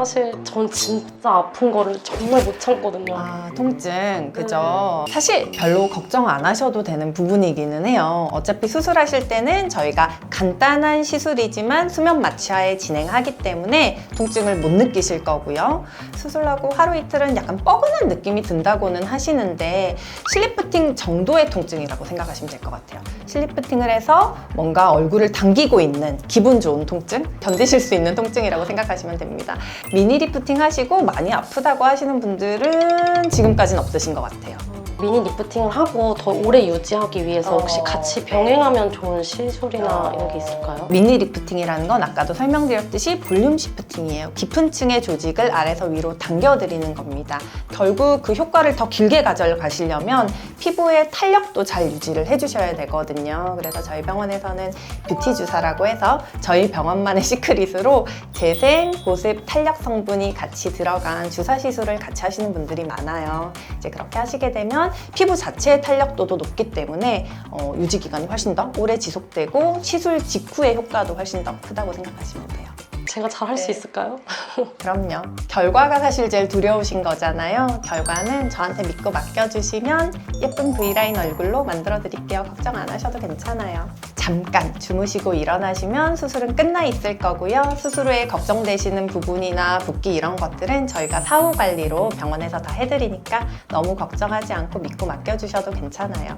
사실 전 진짜 아픈 거를 정말 못 참거든요. 아, 통증. 그죠. 사실 별로 걱정 안 하셔도 되는 부분이기는 해요. 어차피 수술하실 때는 저희가 간단한 시술이지만 수면 마취하에 진행하기 때문에 통증을 못 느끼실 거고요. 수술하고 하루 이틀은 약간 뻐근한 느낌이 든다고는 하시는데 실리프팅 정도의 통증이라고 생각하시면 될 것 같아요. 실리프팅을 해서 뭔가 얼굴을 당기고 있는 기분 좋은 통증, 견디실 수 있는 통증이라고 생각하시면 됩니다. 미니 리프팅 하시고 많이 아프다고 하시는 분들은 지금까지는 없으신 것 같아요. 미니 리프팅을 하고 더 오래 유지하기 위해서 혹시 어. 같이 병행하면 좋은 시술이나 어. 이런 게 있을까요? 미니 리프팅이라는 건 아까도 설명드렸듯이 볼륨 시프팅이에요. 깊은 층의 조직을 아래서 위로 당겨드리는 겁니다. 결국 그 효과를 더 길게 가져가시려면 피부의 탄력도 잘 유지를 해주셔야 되거든요. 그래서 저희 병원에서는 뷰티 주사라고 해서 저희 병원만의 시크릿으로 재생, 보습, 탄력 성분이 같이 들어간 주사 시술을 같이 하시는 분들이 많아요. 이제 그렇게 하시게 되면 피부 자체의 탄력도도 높기 때문에 어, 유지 기간이 훨씬 더 오래 지속되고 시술 직후의 효과도 훨씬 더 크다고 생각하시면 돼요. 제가 잘 할수 네. 있을까요? 그럼요. 결과가 사실 제일 두려우신 거잖아요. 결과는 저한테 믿고 맡겨주시면 예쁜 V라인 얼굴로 만들어 드릴게요. 걱정 안 하셔도 괜찮아요. 잠깐 주무시고 일어나시면 수술은 끝나 있을 거고요. 수술 후에 걱정되시는 부분이나 붓기 이런 것들은 저희가 사후 관리로 병원에서 다 해드리니까 너무 걱정하지 않고 믿고 맡겨주셔도 괜찮아요.